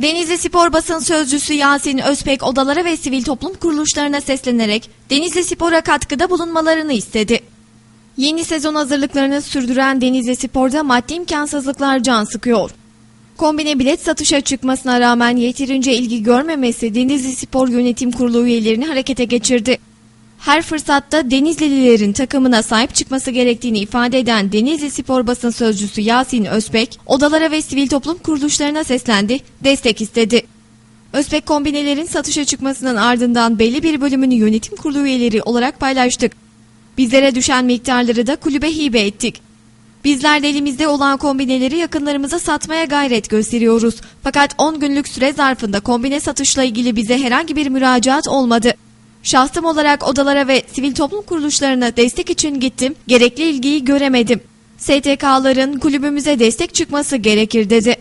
Denizli Spor Basın Sözcüsü Yasin Özpek odalara ve sivil toplum kuruluşlarına seslenerek Denizli Spor'a katkıda bulunmalarını istedi. Yeni sezon hazırlıklarını sürdüren Denizli Spor'da maddi imkansızlıklar can sıkıyor. Kombine bilet satışa çıkmasına rağmen yeterince ilgi görmemesi Denizli Spor Yönetim Kurulu üyelerini harekete geçirdi. Her fırsatta Denizlililerin takımına sahip çıkması gerektiğini ifade eden Denizli Spor Basın Sözcüsü Yasin Özbek, odalara ve sivil toplum kuruluşlarına seslendi, destek istedi. Özbek kombinelerin satışa çıkmasının ardından belli bir bölümünü yönetim kurulu üyeleri olarak paylaştık. Bizlere düşen miktarları da kulübe hibe ettik. Bizler de elimizde olan kombineleri yakınlarımıza satmaya gayret gösteriyoruz. Fakat 10 günlük süre zarfında kombine satışla ilgili bize herhangi bir müracaat olmadı. Şahsım olarak odalara ve sivil toplum kuruluşlarına destek için gittim, gerekli ilgiyi göremedim. STK'ların kulübümüze destek çıkması gerekir dedi.